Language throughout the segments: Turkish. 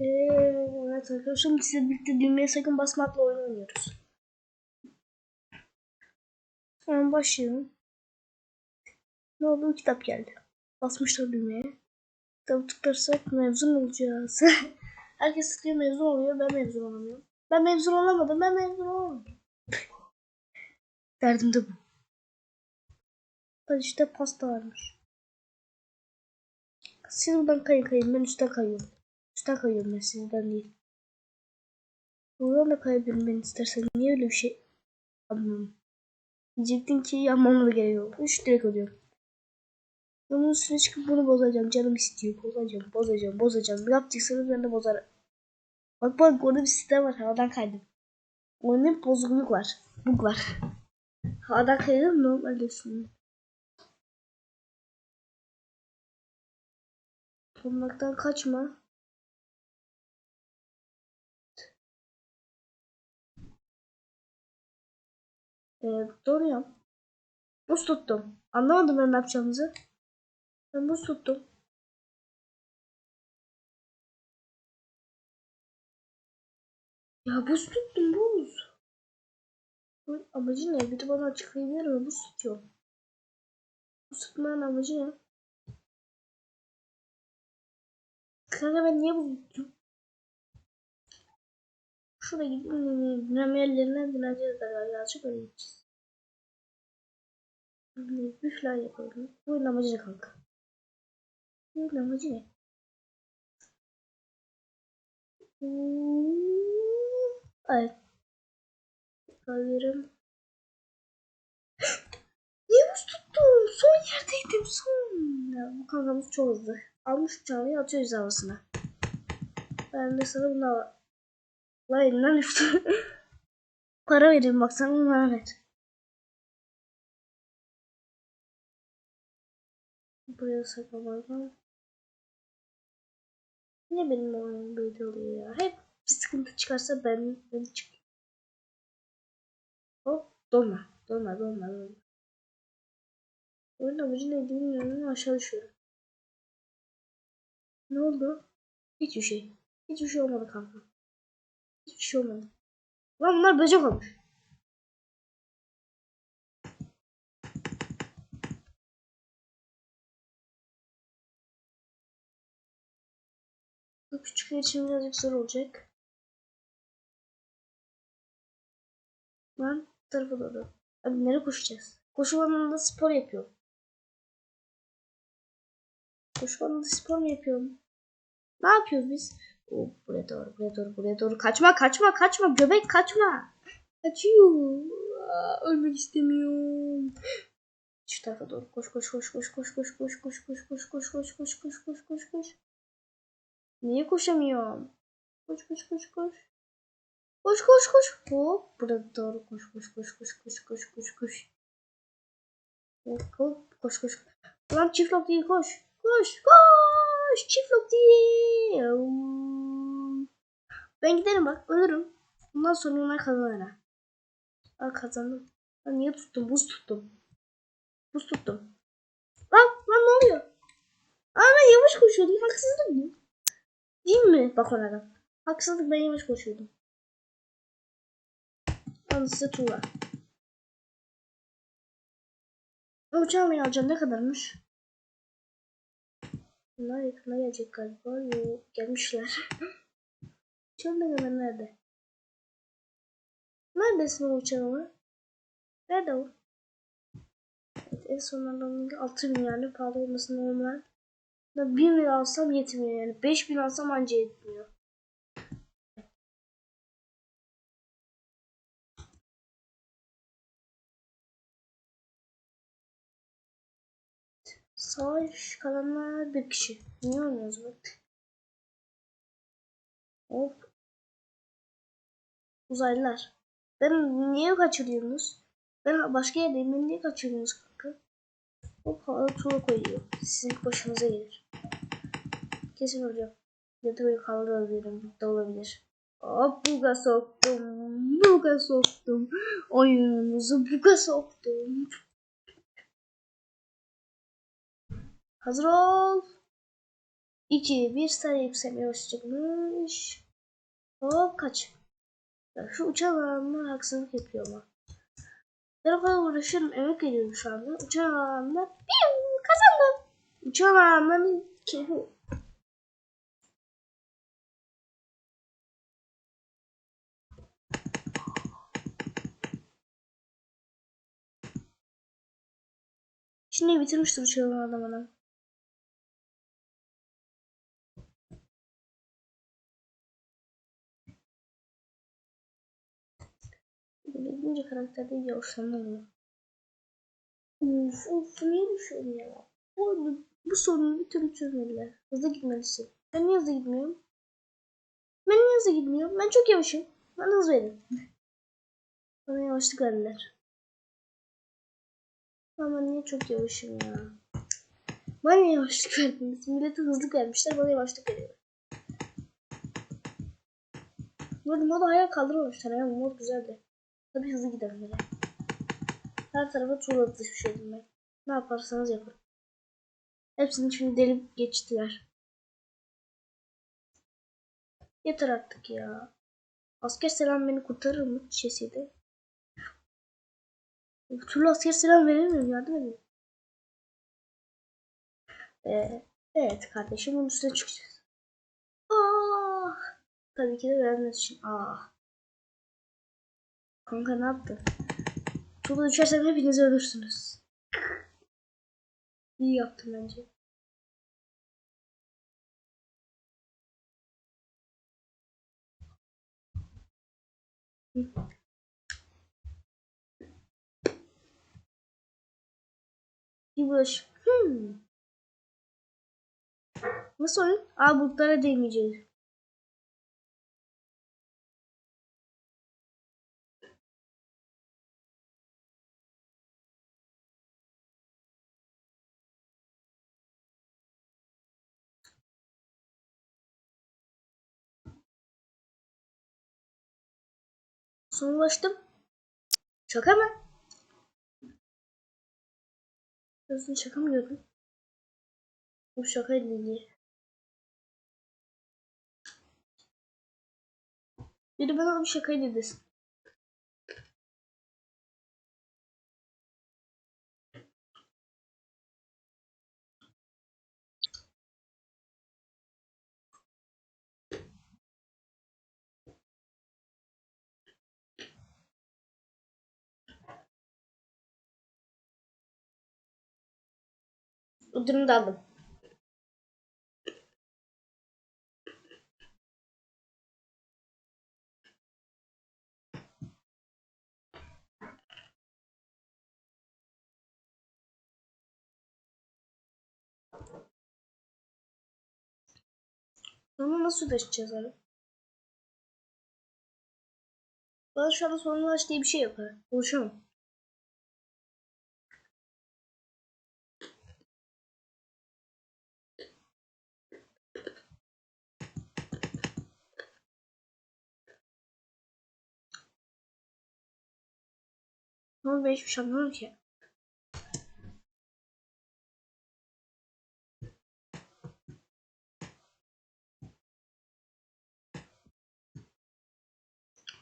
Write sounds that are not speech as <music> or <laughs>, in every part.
Evet arkadaşlar size birlikte düğmeye sakın basmakla oyun oynuyoruz. Hemen başlayalım. Ne oldu? Kitap geldi. Basmışlar düğmeye. Kitabı tıklarsak mezun olacağız. <laughs> Herkes tıklıyor mezun oluyor. Ben mezun olamıyorum. Ben mezun olamadım. Ben mezun olamadım. <laughs> Derdim de bu. Bak işte pasta varmış. Siz buradan kayın kayın. Ben üstten kayıyorum. Üstten kayıyorum ben sizden değil. Buradan da kayabilirim ben istersen. Niye öyle bir şey yapmıyorum? Diyecektin ki yapmama da gerek yok. Üç direkt alıyorum. Ben bunun üstüne çıkıp bunu bozacağım. Canım istiyor. Bozacağım, bozacağım, bozacağım. Ne yapacaksanız ben de bozarım. Bak bak orada bir sistem var. Havadan kaydım. Oyunda bir bozukluk var. Bug var. Havadan kaydım normal diyorsun. Olmaktan kaçma. Ee, donuyorum. Buz tuttum. Anlamadım ben ne yapacağımızı. Ben buz tuttum. Ya buz tuttum buz. Bu amacı ne? Bir de bana açıklayabilir mi? Buz tutuyorum. Buz tutmanın amacı ne? Kanka ben niye buz tuttum? Şuraya gidip dinleme yerlerine dinleyeceğiz birazcık öyle gideceğiz. Falan yapalım. Bu amacı ne kanka? Bu amacı ne? Evet. Alıyorum. <gasps> Niye buz tuttum? Son yerdeydim son. Ya, bu kankamız çok hızlı. Almış uçağını atıyoruz havasına. Ben de sana bunu Lan elinden düştü. <laughs> Para vereyim bak sana bana ver. Buraya saklamayacağım. Niye benim oyunum böyle oluyor ya? Hep bir sıkıntı çıkarsa ben, ben çık. Hop dolma. Dolma dolma dolma. Oyun amacı neydi bilmiyorum aşağı düşüyorum. Ne oldu? Hiçbir şey. Hiçbir şey olmadı kanka. Hiçbir şey olmadı. Lan bunlar böcek olmuş. Bu küçükler için birazcık zor olacak. Lan tarafa doğru. Abi nereye koşacağız? Koşu alanında spor yapıyorum. Koşu alanında spor mu yapıyorum? Ne yapıyoruz biz? Oo, buraya doğru, buraya doğru, buraya doğru. Kaçma, kaçma, kaçma. Göbek kaçma. Kaçıyor. Aa, ölmek istemiyorum. Şu tarafa doğru koş koş koş koş koş koş koş koş koş koş koş koş koş koş koş koş koş. Niye koşamıyorum? Koş koş koş koş. Koş koş koş. Hop burada doğru koş koş koş koş koş koş koş koş. Hop koş koş. Lan çift lok değil koş. Koş koş. Çift lok değil. Ben giderim bak ölürüm. Bundan sonra onlar kazanır. Aa kazandım. Ben niye tuttum? Buz tuttum. Buz tuttum. Lan lan ne oluyor? Aa ben yavaş koşuyordum. Haksızlık mı? Değil mi? Bak ona Haksızlık ben yavaş koşuyordum. Al size tuğla. Uçağımı alacağım ne kadarmış? Bunlar yakına gelecek galiba. Yok gelmişler. <laughs> Uçağım ne kadar nerede? Neredesin o uçağımı? Nerede o? Evet, en sonunda 6 bin yani pahalı olması normal. 1000 lira alsam yetmiyor yani. 5000 alsam anca yetmiyor. Savaş kalanlar bir kişi. Niye oynuyoruz bu? Hop. Uzaylılar. Ben niye kaçırıyorsunuz? Ben başka yerdeyim. Ben niye kaçırıyorsunuz kanka? Hop hava tuğla koyuyor. Sizin başınıza gelir. Kesin hocam. Ya da böyle kaldırabilirim. Da olabilir. Hop buga soktum. Buga soktum. Oyunumuzu buga soktum. Hazır ol. 2, 1 sayı yükselmeye başlayacakmış. Hop kaç. Ya şu uçan alanına haksızlık yapıyor ama. Ben o kadar uğraşıyorum. Emek veriyorum şu anda. Uçan alanında piu, kazandım. Uçan alanların keyfi. Şimdi bitirmiştir uçan alanı gidince karakterde yavaşlama oluyor. Uf uf niye düşüyorum ya? Bu bu sorunu bir türlü çözmediler. Hızlı gitmelisin. Ben niye hızlı gitmiyorum? Ben niye hızlı gitmiyorum? Ben çok yavaşım. Bana hız verin. Bana yavaşlık verdiler. Ama niye çok yavaşım ya? Bana yavaşlık verdiniz. Millete hızlık vermişler. Bana yavaşlık veriyorlar. Bu arada modu hayal kaldırmamışlar. Ya. Bu mod güzeldi. Tabii hızlı gidelim böyle. Her tarafa tuğla atışmış oldum ben. Ne yaparsanız yapın. Hepsini şimdi delip geçtiler. Yeter artık ya. Asker selam beni kurtarır mı şesiydi? Bir türlü asker selam veremiyorum yardım edin. Ee, evet kardeşim bunun üstüne çıkacağız. Ah! Tabii ki de vermez için. Ah! Kanka ne yaptın? Tuğla düşersem hepiniz ölürsünüz. İyi yaptım bence. Bir bulaşık. Hmm. Nasıl oyun? Aa bulutlara değmeyeceğiz. Son ulaştım. Şaka mı? Diyorsun şaka mı gördün? Bu şakaydı diye. Biri bana bir şakaydı desin. Ödülümü de aldım. Sonra nasıl ödeşeceğiz abi? Bana şu anda sorun ulaş diye bir şey yok ha. Ulaşamam. Ama ben hiçbir şey anlamadım ki.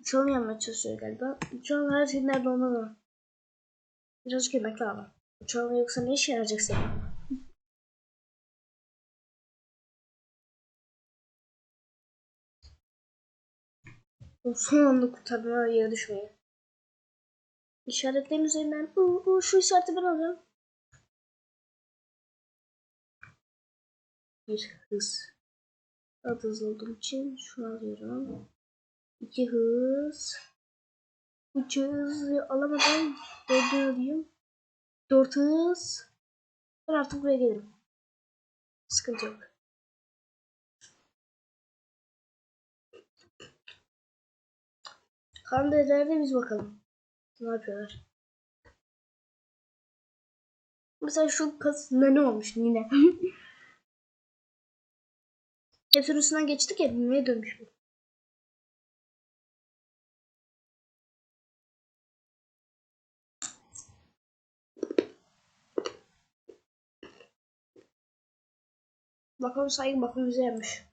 Uçağın yanına çalışıyor galiba. Uçağın her şey nerede olmalı. Birazcık yemek lazım. Uçağın yoksa ne işe yarayacak senin? Son anda kurtardım ha yere düşmeyi. İşaretlerin üzerinden uu, uu, şu işareti ben alıyorum. Bir hız. Daha hızlı olduğum için şunu alıyorum. İki hız. Üç hız alamadan dördü alayım. Dört hız. Ben artık buraya gelirim. Sıkıntı yok. Kandelerde biz bakalım. Ne yapıyorlar? Mesela şu kasında ne olmuş yine? <laughs> Hepsinin üstünden geçtik ya bilmeye dönmüş bu. Bakalım saygı bize yapmış.